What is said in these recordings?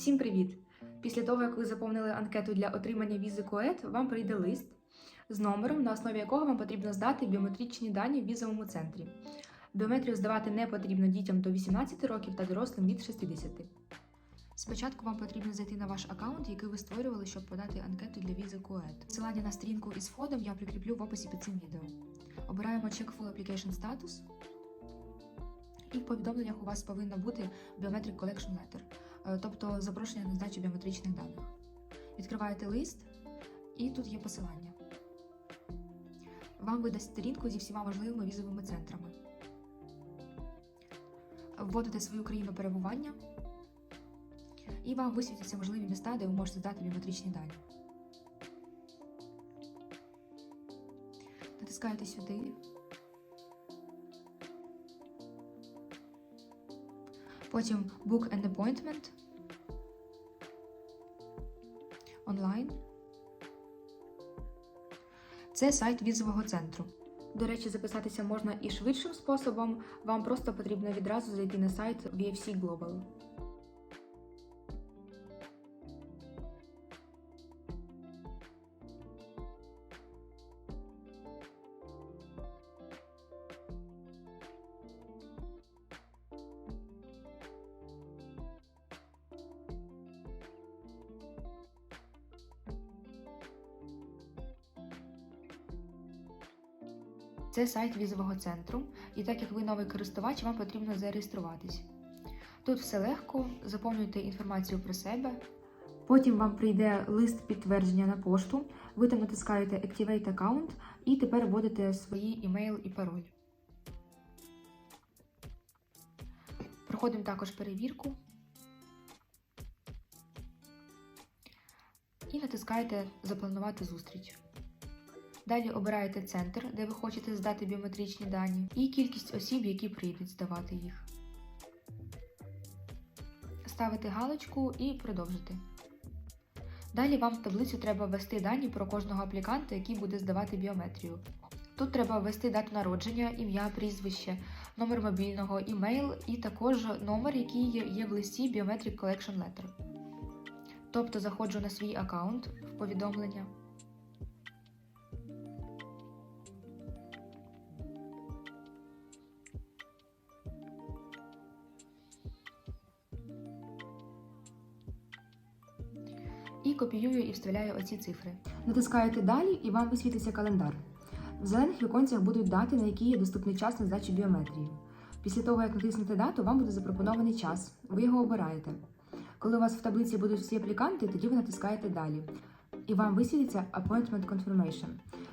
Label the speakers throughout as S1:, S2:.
S1: Всім привіт! Після того, як ви заповнили анкету для отримання візи КОЕД, вам прийде лист з номером, на основі якого вам потрібно здати біометричні дані в візовому центрі. Біометрію здавати не потрібно дітям до 18 років та дорослим від 60. Спочатку вам потрібно зайти на ваш аккаунт, який ви створювали, щоб подати анкету для візи КОЕД. Посилання на сторінку із входом я прикріплю в описі під цим відео. Обираємо Check Full Application Status. І в повідомленнях у вас повинно бути Biometric Collection Letter, тобто запрошення на здачу біометричних даних. Відкриваєте лист, і тут є посилання. Вам видасть сторінку зі всіма важливими візовими центрами. Вводите свою країну перебування, і вам висвітяться можливі міста, де ви можете здати біометричні дані. Натискаєте сюди. Потім Book an Appointment. Онлайн. Це сайт візового центру. До речі, записатися можна і швидшим способом. Вам просто потрібно відразу зайти на сайт VFC Global. Це сайт візового центру, і так як ви новий користувач, вам потрібно зареєструватись. Тут все легко, заповнюйте інформацію про себе. Потім вам прийде лист підтвердження на пошту. Ви там натискаєте Activate Account і тепер вводите свої імейл і пароль. Проходимо також перевірку. І натискаєте Запланувати зустріч. Далі обираєте центр, де ви хочете здати біометричні дані, і кількість осіб, які прийдуть здавати їх. Ставите галочку і продовжити. Далі вам в таблицю треба ввести дані про кожного апліканта, який буде здавати біометрію. Тут треба ввести дату народження, ім'я, прізвище, номер мобільного, імейл і також номер, який є в листі Biometric Collection Letter. Тобто заходжу на свій аккаунт в повідомлення. І копіюю і вставляю оці цифри. Натискаєте далі і вам висвітиться календар. В зелених віконцях будуть дати, на які є доступний час на здачу біометрії. Після того, як натиснете дату, вам буде запропонований час. Ви його обираєте. Коли у вас в таблиці будуть всі апліканти, тоді ви натискаєте далі. І вам висвітиться Appointment Confirmation,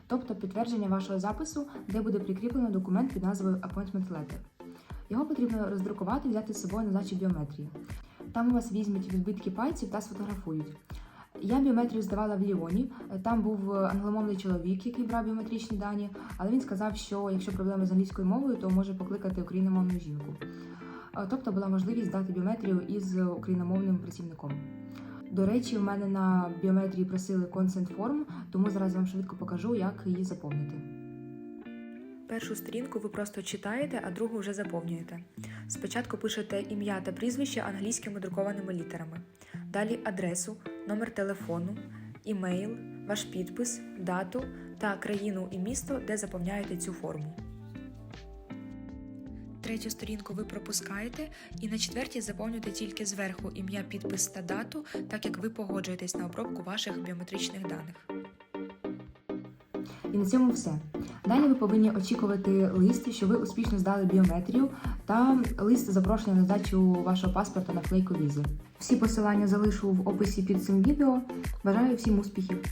S1: тобто підтвердження вашого запису, де буде прикріплено документ під назвою Appointment Letter. Його потрібно роздрукувати і взяти з собою на здачу біометрії. Там у вас візьмуть відбитки пальців та сфотографують. Я біометрію здавала в Ліоні. Там був англомовний чоловік, який брав біометричні дані, але він сказав, що якщо проблеми з англійською мовою, то може покликати україномовну жінку. Тобто була можливість здати біометрію із україномовним працівником. До речі, в мене на біометрії просили consent form, тому зараз вам швидко покажу, як її заповнити. Першу сторінку ви просто читаєте, а другу вже заповнюєте. Спочатку пишете ім'я та прізвище англійськими друкованими літерами, далі адресу, номер телефону, імейл, ваш підпис, дату та країну і місто, де заповняєте цю форму. Третю сторінку ви пропускаєте і на четвертій заповнюєте тільки зверху ім'я, підпис та дату, так як ви погоджуєтесь на обробку ваших біометричних даних. І на цьому все. Далі ви повинні очікувати лист, що ви успішно здали біометрію, та лист запрошення на здачу вашого паспорта на флейку візи. Всі посилання залишу в описі під цим відео. Бажаю всім успіхів!